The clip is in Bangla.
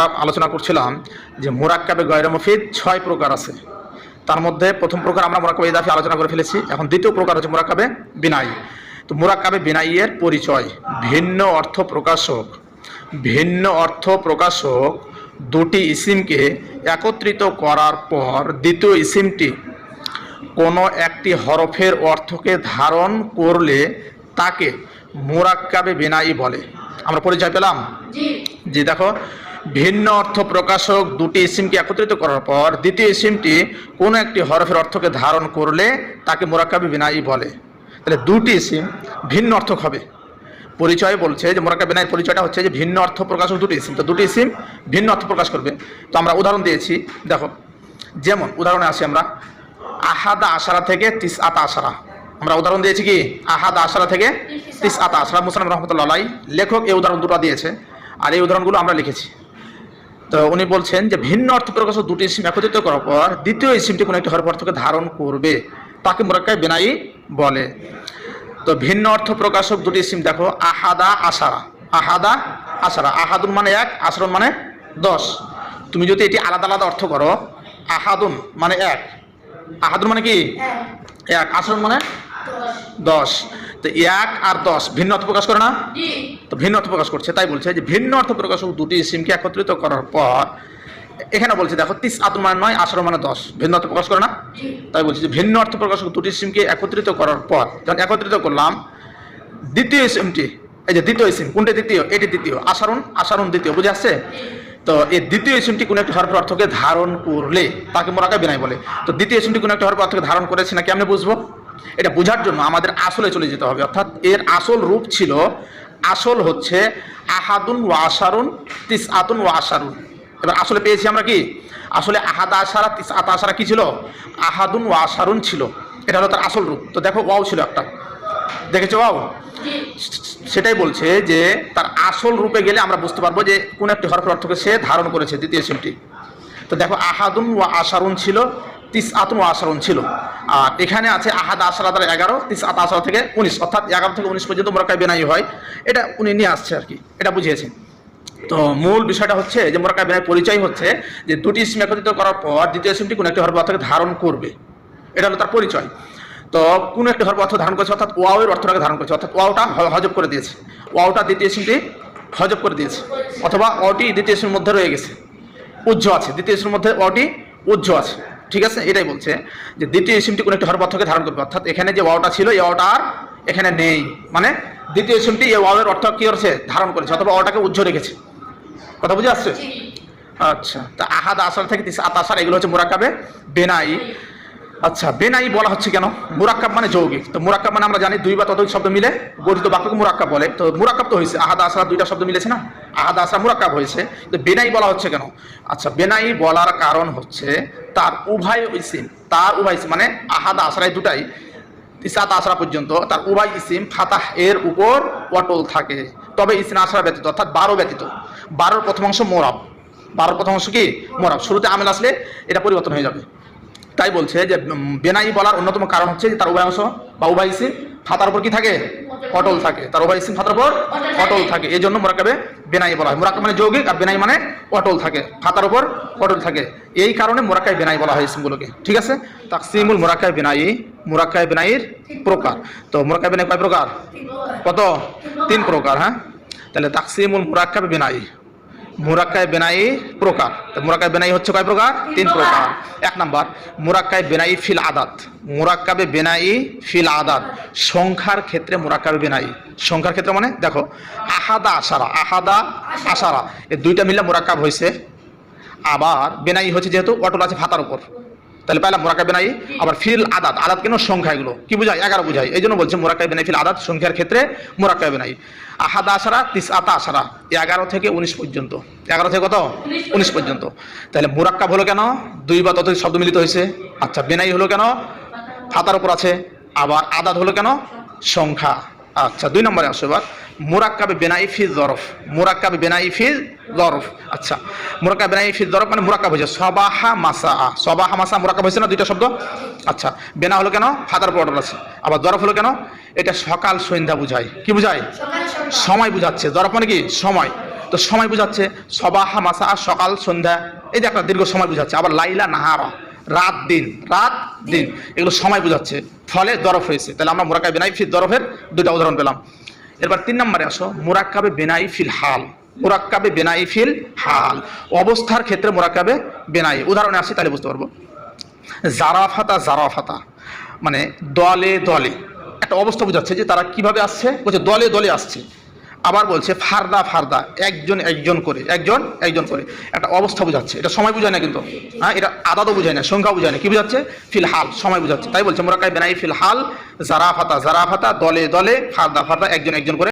আমরা আলোচনা করছিলাম যে মোরাক্কাবে গয়র মফিদ ছয় প্রকার আছে। তার মধ্যে প্রথম প্রকার আমরা মোরাক্কাবে ইদাফি আলোচনা করে ফেলেছি এখন দ্বিতীয় প্রকার হচ্ছে মোরাক্কাবে বিনাই। তো মোরাক্কাবে বিনাইয়ের পরিচয় ভিন্ন অর্থ প্রকাশক ভিন্ন অর্থ প্রকাশক দুটি ইসিমকে একত্রিত করার পর দ্বিতীয় ইসিমটি কোনো একটি হরফের অর্থকে ধারণ করলে তাকে মোরাক্কাবে বিনাই বলে। আমরা পরিচয় পেলাম? জি দেখো ভিন্ন অর্থ প্রকাশক দুটি ইসিমকে একত্রিত করার পর দ্বিতীয় ইসিমটি কোনো একটি হরফের অর্থকে ধারণ করলে তাকে মোরাক্কাবি বিনাই বলে। তাহলে দুটি ইসিম ভিন্ন অর্থক হবে। পরিচয় বলছে যে মোরাক্কাবি বিনাইয়ের পরিচয়টা হচ্ছে যে ভিন্ন অর্থ প্রকাশক দুটি ইসিম তো দুটি ইসিম ভিন্ন অর্থ প্রকাশ করবে। তো আমরা উদাহরণ দিয়েছি, দেখো, যেমন উদাহরণে আসি আমরা, আহাদা আশারা থেকে তিস আতা আশারা। আমরা উদাহরণ দিয়েছি কি? আহাদা আশারা থেকে তিস আতা আশারা মুসলাম রহমতুল্লাহ লেখক এই উদাহরণ দুটো দিয়েছে। আর এই উদাহরণগুলো আমরা লিখেছি। তো উনি বলছেন যে ভিন্ন অর্থ প্রকাশক দুটি ইসিম একত্রিত করার পর দ্বিতীয় ইসিমটি কোনো একটি হরফ অর্থকে ধারণ করবে। তাকে মোরাক্কায় বেনাই বলে। তো ভিন্ন অর্থ প্রকাশক দুটি ইসিম দেখো আহাদা আশারা। আহাদা আশারা। আহাদুন মানে এক আশরুন মানে দশ। তুমি যদি এটি আলাদা আলাদা অর্থ করো আহাদুন মানে এক। আহাদুন মানে কি? এক। আশরুন মানে দশ। তো এক আর দশ ভিন্ন অর্থ প্রকাশ করে না? তো ভিন্ন অর্থ প্রকাশ করছে তাই বলছে যে ভিন্ন অর্থ প্রকাশক দুটি সিমকে একত্রিত করার পর এখানে বলছে দেখো তিস আতুর মানে নয় আঠারো মানে দশ ভিন্ন অর্থ প্রকাশ করে না? তাই বলছে যে ভিন্ন অর্থ প্রকাশক দুটি সিমকে একত্রিত করার পর যখন একত্রিত করলাম দ্বিতীয় সিমটি এই যে দ্বিতীয় সিম কোনটা দ্বিতীয়? এটি দ্বিতীয় আসারণ আসারণ দ্বিতীয় বুঝে আসছে? তো এই দ্বিতীয় সিমটি কোনো একটি হরফের অর্থকে ধারণ করলে তাকে মোরাকা বিনাই বলে তো দ্বিতীয় সিমটি কোনো একটি হরফের অর্থকে ধারণ করেছে না কেমনে বুঝব? এটা বোঝার জন্য আমাদের আসলে চলে যেতে হবে। অর্থাৎ এর আসল রূপ ছিল আসল হচ্ছে আহাদুন ওয়া আশারুন তিস আতুন ওয়া আশারুন। এবার আসলে পেয়েছি আমরা কি? আসলে আহাদা আশারা তিস আতা আশারা কি ছিল? আহাদুন ওয়া আশারুন ছিল। এটা হলো তার আসল রূপ। তো দেখো ওয়াও ছিল একটা। দেখেছ ওয়াও? সেটাই বলছে যে তার আসল রূপে গেলে আমরা বুঝতে পারব যে কোন একটি হরফের অর্থকে সে ধারণ করেছে দ্বিতীয় সিমটি। তো দেখো আহাদুন ওয়া আশারুন ছিল তিস ওয়া আশারুন ছিল। আর এখানে আছে আহাদ আশারা দ্বারা এগারো, তিস আত আশারা থেকে উনিশ, অর্থাৎ এগারো থেকে উনিশ পর্যন্ত মোরাকাই বেনাই হয়। এটা উনি নিয়ে আসছে আর কি, এটা বুঝিয়েছেন। তো মূল বিষয়টা হচ্ছে যে মোরাকাই বেনাই পরিচয় হচ্ছে যে দুটি সিম একত্রিত করার পর দ্বিতীয় সিমটি কোনো একটি হরফ অর্থকে ধারণ করবে। এটা হলো তার পরিচয়। তো কোনো একটি হরফ অর্থ ধারণ করেছে, অর্থাৎ ওয়াওয়ের অর্থটাকে ধারণ করেছে, অর্থাৎ ওয়াওটা হজব করে দিয়েছে। ওয়াওটা দ্বিতীয় সিমটি হজব করে দিয়েছে, অথবা ওটি দ্বিতীয় সিমের মধ্যে রয়ে গেছে, উজ্জ্ব আছে। দ্বিতীয় ইসিমের মধ্যে অটি উজ্জ্ব আছে। ঠিক আছে? এটাই বলছে যে দ্বিতীয় ইসিমটি কোনো একটি হর অর্থকে ধারণ করবে। অর্থাৎ এখানে যে ওয়াওটা ছিল এই ওয়াওটা আর এখানে নেই। মানে দ্বিতীয় ইসিমটি এই ওয়াওয়ের অর্থ কি করেছে ধারণ করেছে অথবা ওটাকে উজ্জ্ব রেখেছে। কথা বুঝে আসছে? আচ্ছা তা আহাদ আসার থেকে আত আসার এগুলো হচ্ছে মোরাকাবে বেনাই। আচ্ছা বেনাই বলা হচ্ছে কেন? মুরাক্কাব মানে যৌগিক। তো মুরাক্কাব মানে আমরা জানি দুই বা ততোধিক শব্দ মিলে গঠিত বাক্যকে মুরাক্কাব বলে। তো মুরাক্কাব তো হয়েছে আহাদ আসরা দুইটা শব্দ মিলেছে না? আহাদ আসরা মুরাক্কাব হয়েছে, তো বেনাই বলা হচ্ছে কেন? আচ্ছা বেনাই বলার কারণ হচ্ছে তার উভয় ইসিম, তার উভয় ইসিম মানে আহাদ আসরাই দুটাই, তিসাত আসরা পর্যন্ত, তার উভয় ইসিম ফাতাহ এর উপর অটল থাকে। তবে ইসিন আসরা ব্যতীত, অর্থাৎ বারো ব্যতীত। বারোর প্রথম অংশ মোরাব। বারোর প্রথম অংশ কি? মোরাব। শুরুতে আমেল আসলে এটা পরিবর্তন হয়ে যাবে। তাই বলছে যে বেনাই বলার অন্যতম কারণ হচ্ছে তার উভয় অংশ বা উভয় ইসিম ফাতার উপর কি থাকে? অটল থাকে। তার উভয় ইসিম খাতার উপর অটল থাকে। এই জন্য মোরাকাবে বেনাই বলা হয়। মোরাকাব মানে যৌগিক আর বেনাই মানে অটল থাকে। খাতার উপর অটল থাকে। এই কারণে মোরাকায় বেনাই বলা হয় ইসিমগুলোকে। ঠিক আছে? তাকসিমুল মোরাকায় বেনাই মোরাকায় বেনাইয়ের প্রকার। তো মোরাকায় বেনাই কয় প্রকার। কত? তিন প্রকার হ্যাঁ? তাহলে তাকসিমুল মোরাক্কাবে বেনাই। মুরাক্কায় বেনাই প্রকার। তো মুরাক্কায় বেনাই হচ্ছে কয় প্রকার? তিন প্রকার। এক number মুরাক্কায় বেনাই feel Aadat. মুরাক্কাবে বেনাই feel Aadat. সংখ্যার ক্ষেত্রে মুরাক্কাবে বেনাই। সংখ্যার ক্ষেত্রে মানে দেখো আহাদা আশারা আহাদা আশারা। এই দুইটা মিলে মুরাক্কাব হয়েছে আবার বেনাই হচ্ছে যেহেতু অটল আছে ভাতার উপর। তাহলে পাইলাম মোরাকা বেনাই আবার ফিল আদাত আদাত কেন সংখ্যা এগুলো? কি বোঝায়? এগারো বোঝায়। এই জন্য বলছে মোরাকা বেনাই ফিল আদাত, সংখ্যার ক্ষেত্রে মোরাকা বেনাই আহাদা আসারা তিস আতা আসারা এগারো থেকে উনিশ পর্যন্ত। এগারো থেকে কত? উনিশ পর্যন্ত। তাহলে মোরাক্কাব হলো কেন? দুই বা তত শব্দ মিলিত হয়েছে। আচ্ছা বেনাই হলো কেন? ফাতার উপর আছে। আবার আদাত হলো কেন? সংখ্যা। আচ্ছা দুই নম্বরে আসো এবার। মুরাক্কাবে বেনাই ফি জরফ মুরাক্কাবে বেনাই ফি জরফ। আচ্ছা মুরাক্কাব বেনাই ফি জরফ মানে মুরাক্কাব হয়েছে। সবাহা মাসা সবাহা মাসা মুরাক্কাব হয়েছে না দুইটা শব্দ? আচ্ছা বেনা হলো কেন? ফাতার পর আছে। আবার জরফ হলো কেন? এটা সকাল সন্ধ্যা বুঝায়। কি বুঝায়? সময় বুঝাচ্ছে। জরফ মানে কি? সময়। তো সময় বোঝাচ্ছে। সবাহা মাসা সকাল সন্ধ্যা। এই যে একটা দীর্ঘ সময় বোঝাচ্ছে। আবার লাইলা নাহারা। রাত দিন। রাত দিন। এগুলো সময় বোঝাচ্ছে। ফলে দরফ হয়েছে। তাহলে আমরা মোরাক্কাবে বেনাই ফিল দরফের দুটা উদাহরণ পেলাম। এরপর তিন নম্বরে আসো, মোরাক্কাবে বেনাই ফিল হাল। মোরাক্কাবে বেনাই ফিল হাল। অবস্থার ক্ষেত্রে মোরাক্কাবে বেনাই। উদাহরণে আসি, তাহলে বুঝতে পারব। জারাফাতা জারাফাতা। মানে দলে দলে। একটা অবস্থা বোঝাচ্ছে যে তারা কীভাবে আসছে? বলছে দলে দলে আসছে। আবার বলছে ফারদা ফারদা, একজন একজন করে, একজন একজন করে। একটা অবস্থা বোঝাচ্ছে। এটা সময় বোঝায় না কিন্তু। হ্যাঁ এটা আদাদও বোঝায় না সংখ্যা বোঝায় না। কি বুঝাচ্ছে? ফিলহাল, সময় বোঝাচ্ছে। তাই বলছে মোরাকাই বেনাই ফিলহাল জারাফাতা জারাফাতা দলে দলে, ফারদা ফারদা, একজন একজন করে।